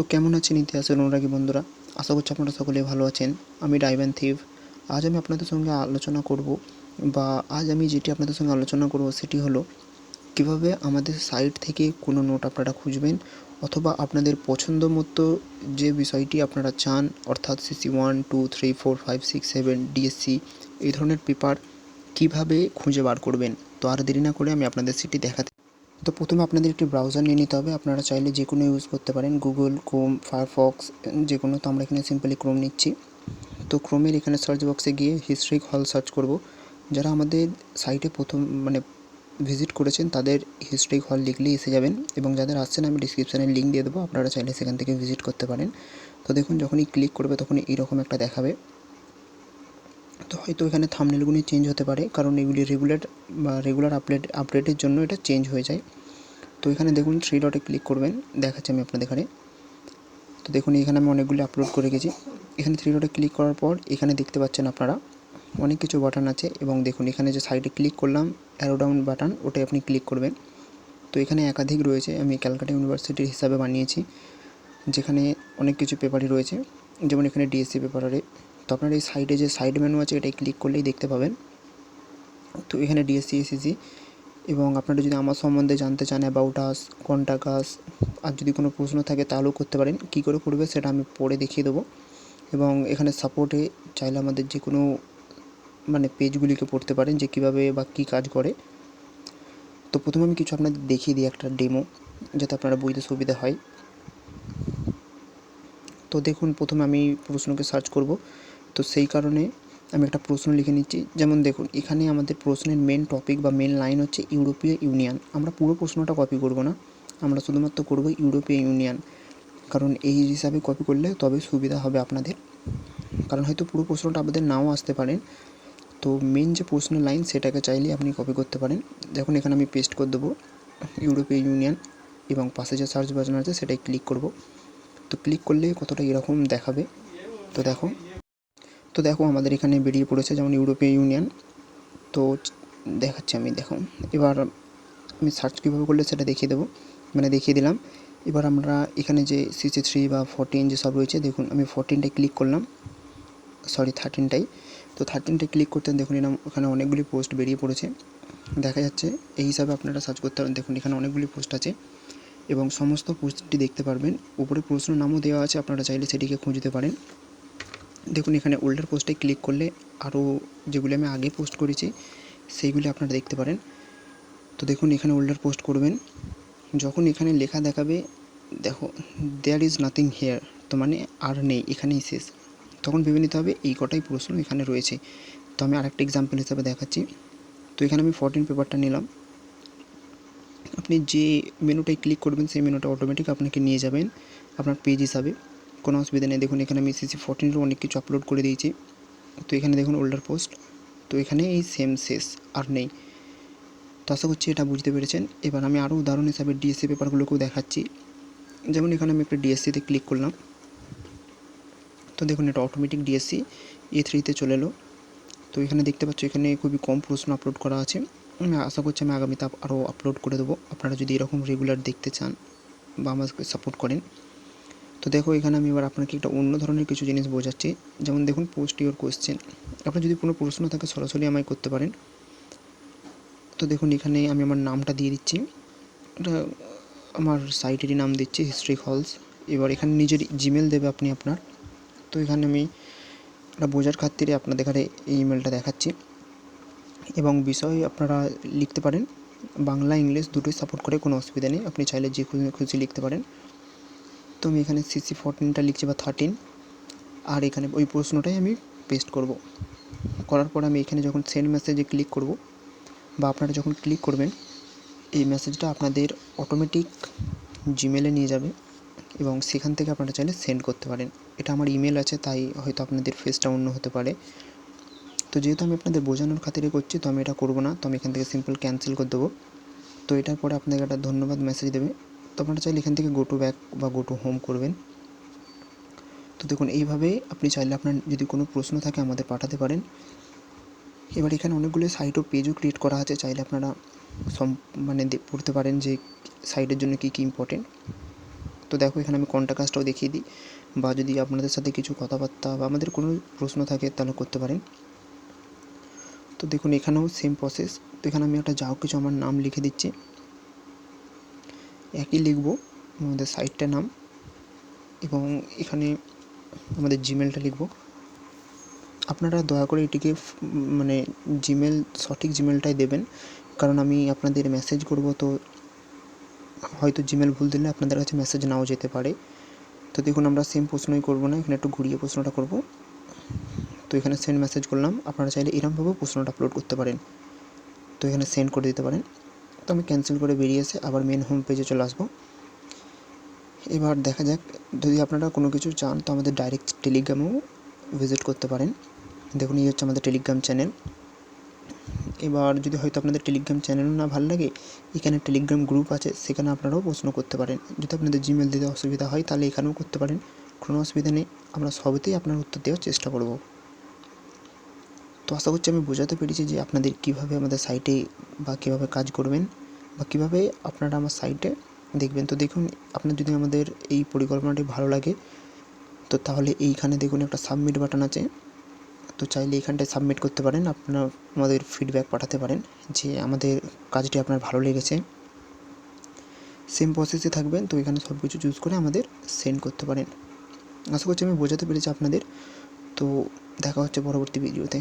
তো কেমন আছেন ইতিহাসের অনুরাগী বন্ধুরা? আশা করছি আপনারা সকলেই ভালো আছেন। আমি ডাইভ্যান থিভ আজ আমি আপনাদের সঙ্গে আলোচনা করব বা আজ আমি যেটি আপনাদের সঙ্গে আলোচনা করব সেটি হলো, কীভাবে আমাদের সাইট থেকে কোনো নোট আপনারা খুঁজবেন অথবা আপনাদের পছন্দ মতো যে বিষয়টি আপনারা চান, অর্থাৎ CC one two three four five six seven DSC এই ধরনের পেপার কীভাবে খুঁজে বার করবেন। তো আর দেরি না করে আমি আপনাদের সেটি দেখাতে তো প্রথমে আপনাদের একটি ব্রাউজার নিয়ে নিতে হবে। আপনারা চাইলে যে কোনো ইউজ করতে পারেন। গুগল ক্রোম ফায়ারফক্স যে কোনো তো আমরা এখানে সিম্পলি ক্রোম নিচ্ছি। তো ক্রোমের এখানে সার্চ বক্সে গিয়ে হিস্ট্রিক হল সার্চ করব। যারা আমাদের সাইটে প্রথম মানে ভিজিট করেছেন, তাদের হিস্ট্রিক হল লিখলেই এসে যাবেন এবং যাদের আসছেন আমি ডিসক্রিপশানে লিঙ্ক দিয়ে দেবো। আপনারা চাইলে সেখান থেকে ভিজিট করতে পারেন। তো দেখুন, যখনই ক্লিক করবে, তখনই এইরকম একটা দেখাবে। হয়তো এখানে থামনেলগুলি চেঞ্জ হতে পারে, কারণ এগুলি রেগুলার বা রেগুলার আপডেট আপডেটের জন্য এটা চেঞ্জ হয়ে যায়। তো এখানে দেখুন থ্রি ডটে ক্লিক করবেন, দেখাচ্ছি আমি আপনাদের এখানে। তো দেখুন এখানে আমি অনেকগুলি আপলোড করে গেছি এখানে থ্রি ডটে ক্লিক করার পর এখানে দেখতে পাচ্ছেন আপনারা অনেক কিছু বাটন আছে এবং দেখুন এখানে যে সাইডে ক্লিক করলাম অ্যারো ডাউন বাটন ওটাই আপনি ক্লিক করবেন। তো এখানে একাধিক রয়েছে, আমি ক্যালকাটা ইউনিভার্সিটির হিসাবে বানিয়েছি, যেখানে অনেক কিছু পেপারই রয়েছে। যেমন এখানে ডিএসসি পেপারে তো আপনার এই সাইডে যে সাইড মেনু আছে এটাই ক্লিক করলেই দেখতে পাবেন। তো এখানে ডিএসসি এসিসি এবং আপনারা যদি আমার সম্বন্ধে জানতে চান অ্যাবাউট আস কন্ট্যাক্ট আস আর যদি কোনো প্রশ্ন থাকে তাহলেও করতে পারেন। কী করে করবে সেটা আমি পরে দেখিয়ে দেবো। এবং এখানে সাপোর্টে চাইলে আমাদের যে কোনো মানে পেজগুলিকে পড়তে পারেন যে কীভাবে বা কী কাজ করে। তো প্রথমে আমি কিছু আপনাদের দেখিয়ে দিই একটা ডেমো যাতে আপনারা বুঝতে সুবিধা হয়। তো দেখুন, প্রথমে আমি প্রশ্নকে সার্চ করব। তো সেই কারণে আমি একটা প্রশ্ন লিখে নিচ্ছি। যেমন দেখুন, এখানে আমাদের প্রশ্নের মেন টপিক বা মেন লাইন হচ্ছে ইউরোপীয় ইউনিয়ন আমরা পুরো প্রশ্নটা কপি করব না। আমরা শুধুমাত্র করব ইউরোপীয় ইউনিয়ন কারণ এই হিসাবে কপি করলে তবে সুবিধা হবে আপনাদের। কারণ হয়তো পুরো প্রশ্নটা আপনাদের নাও আসতে পারেন তো মেন যে প্রশ্নের লাইন সেটাকে চাইলে আপনি কপি করতে পারেন। দেখুন, এখানে আমি পেস্ট করে দেবো ইউরোপীয় ইউনিয়ন এবং পাশে যে সার্চ বাটন আছে সেটাই ক্লিক করব। তো ক্লিক করলে কতটা এরকম দেখাবে? তো দেখো তো দেখো আমাদের এখানে বেরিয়ে পড়েছে যেমন ইউরোপীয় ইউনিয়ন। তো দেখাচ্ছি আমি, দেখো। এবার আমি সার্চ কীভাবে করলে সেটা দেখিয়ে দেবো। মানে দেখিয়ে দিলাম। এবার আমরা এখানে যে সিসি থ্রি বা ফোরটিন যেসব রয়েছে, দেখুন, আমি ফোরটিনটায় ক্লিক করলাম। সরি থার্টিনটাই তো থার্টিনটায় ক্লিক করতে দেখুন এরকম ওখানে অনেকগুলি পোস্ট বেরিয়ে পড়েছে। দেখা যাচ্ছে, এই হিসাবে আপনারা সার্চ করতে পারেন। দেখুন, এখানে অনেকগুলি পোস্ট আছে। এবং সমস্ত পোস্টটি দেখতে পারবেন। উপরে প্রশ্ন নামও দেওয়া আছে, আপনারা চাইলে সেটিকে খুঁজতে পারেন। দেখুন, এখানে ওল্ডার পোস্টে ক্লিক করলে আরও যেগুলি আমি আগে পোস্ট করেছি, সেইগুলি আপনারা দেখতে পারেন। তো দেখুন, এখানে ওল্ডার পোস্ট করবেন। যখন এখানে লেখা দেখাবে, দেখো দেয়ার ইজ নাথিং হেয়ার তো মানে আর নেই, এখানেই শেষ। তখন ভেবে নিতে হবে, এই কটাই প্রশ্ন এখানে রয়েছে। তো আমি আরেকটা এক্সাম্পল হিসাবে দেখাচ্ছি। তো এখানে আমি ফোরটিন পেপারটা নিলাম। আপনি যে মেনুটায় ক্লিক করবেন, সেই মেনুটা অটোমেটিক আপনাকে নিয়ে যাবেন, আপনার পেজ হিসাবে। কোনো অসুবিধা নেই। দেখুন, এখানে আমি সিসি ফোরটিনেরও অনেক কিছু আপলোড করে দিয়েছি। তো এখানে দেখুন ওল্ডার পোস্ট তো এখানে এই সেম শেষ, আর নেই। তো আশা করছি এটা বুঝতে পেরেছেন। এবার আমি আরও উদাহরণ হিসাবে ডিএসসি পেপারগুলোকেও দেখাচ্ছি। যেমন এখানে আমি একটা ডিএসসিতে ক্লিক করলাম। তো দেখুন, এটা অটোমেটিক ডিএসসি এ থ্রিতে চলে এলো। তো এখানে দেখতে পাচ্ছ, এখানে খুবই কম প্রশ্ন আপলোড করা আছে। আমি আশা করছি আমি আগামীতে আরও আপলোড করে দেবো। আপনারা যদি এরকম রেগুলার দেখতে চান বা আমাকে সাপোর্ট করেন। তো দেখো, এখানে আমি এবার আপনাকে একটা অন্য ধরনের কিছু জিনিস বোঝাচ্ছি। যেমন দেখুন পোস্ট ইউর কোয়েশ্চেন আপনার যদি কোনো প্রশ্ন থাকে, সরাসরি আমায় করতে পারেন। তো দেখুন, এখানে আমি আমার নামটা দিয়ে দিচ্ছি। এটা আমার সাইটেরই নাম দিচ্ছি হিস্ট্রি হলস এবার এখানে নিজের জিমেল দেবে আপনি আপনার। তো এখানে আমি এটা বোঝার খাতিরে আপনাদের এখানে এই ইমেলটা দেখাচ্ছি। এবং বিষয় আপনারা লিখতে পারেন। বাংলা, ইংলিশ দুটোই সাপোর্ট করে কোনো অসুবিধা নেই। আপনি চাইলে যে খুশি লিখতে পারেন। তো আমি এখানে সিসি ফোরটিনটা লিখছি বা থার্টিন আর এখানে ওই প্রশ্নটাই আমি পেস্ট করব। করার পর আমি এখানে যখন সেন্ড মেসেজে ক্লিক করব, বা আপনারা যখন ক্লিক করবেন, এই মেসেজটা আপনাদের অটোমেটিক জিমেলে নিয়ে যাবে এবং সেখান থেকে আপনারা চাইলে সেন্ড করতে পারেন। এটা আমার ইমেল আছে, তাই হয়তো আপনাদের ফেসটা অন্য হতে পারে। তো যেহেতু আমি আপনাদের বোঝানোর খাতিরে করছি, তো আমি এটা করব না। তো আমি এখান থেকে সিম্পল ক্যান্সেল করে দেবো। তো এটার পরে আপনাকে একটা ধন্যবাদ মেসেজ দেবে। আপনারা চাইলে এখান থেকে গো টু ব্যাক বা গো টু হোম করবেন। তো দেখুন, এইভাবে আপনি চাইলে আপনার যদি কোনো প্রশ্ন থাকে আমাদের পাঠাতে পারেন। এবার এখানে অনেকগুলো সাইট ও পেজও ক্রিয়েট করা আছে, চাইলে আপনারা সম মানে পড়তে পারেন যে সাইটের জন্য কী কী ইম্পর্টেন্ট তো দেখো, এখানে আমি কন্ট্যাক্ট কাজটাও দেখিয়ে দিই, বা যদি আপনাদের সাথে কিছু কথাবার্তা বা আমাদের কোনো প্রশ্ন থাকে তাহলে করতে পারেন। তো দেখুন, এখানেও সেম প্রসেস তো এখানে আমি একটা যা কিছু আমার নাম লিখে দিচ্ছি। একই লিখব, আমাদের সাইটটার নাম এবং এখানে আমাদের জিমেলটা লিখব। আপনারা দয়া করে এটিকে মানে জিমেল সঠিক জিমেলটাই দেবেন, কারণ আমি আপনাদের মেসেজ করব, তো হয়তো জিমেল ভুল দিলে আপনাদের কাছে মেসেজ নাও যেতে পারে। তো দেখুন, আমরা সেম প্রশ্নই করব না, এখানে একটু ঘুরিয়ে প্রশ্নটা করব। তো এখানে সেন্ড মেসেজ করলাম, আপনারা চাইলে এরমভাবেও প্রশ্নটা আপলোড করতে পারেন। তো এখানে সেন্ড করে দিতে পারেন। আমি ক্যান্সেল করে বেরিয়ে এসে আবার মেন হোম পেজে চলে আসব। এবার দেখা যাক, যদি আপনারা কোনো কিছু চান, তো আমাদের ডাইরেক্ট টেলিগ্রামেও ভিজিট করতে পারেন। দেখুন, এই হচ্ছে আমাদের টেলিগ্রাম চ্যানেল এবার যদি হয়তো আপনাদের টেলিগ্রাম চ্যানেল না ভালো লাগে, এখানে টেলিগ্রাম গ্রুপ আছে, সেখানে আপনারাও প্রশ্ন করতে পারেন। যদি আপনাদের জিমেল দিতে অসুবিধা হয়, তাহলে এখানেও করতে পারেন। কোনো অসুবিধা নেই, আমরা সবেতেই আপনার উত্তর দেওয়ার চেষ্টা করব। তো আশা করছি আমি বোঝাতে পেরেছি যে আপনাদের কীভাবে আমাদের সাইটে বা কীভাবে কাজ করবেন। বা কীভাবে আপনারা আমার সাইটে দেখবেন? তো দেখুন, আপনার যদি আমাদের এই পরিকল্পনাটি ভালো লাগে, তো তাহলে এইখানে দেখুন একটা সাবমিট বাটন আছে। তো চাইলে এইখানটায় সাবমিট করতে পারেন, আপনার আমাদের ফিডব্যাক পাঠাতে পারেন যে আমাদের কাজটি আপনার ভালো লেগেছে। সেম প্রসেসে থাকবেন, তো এখানে সব কিছু চুজ করে আমাদের সেন্ড করতে পারেন। আশা করছি আমি বোঝাতে পেরেছি আপনাদের। তো দেখা হচ্ছে পরবর্তী ভিডিওতে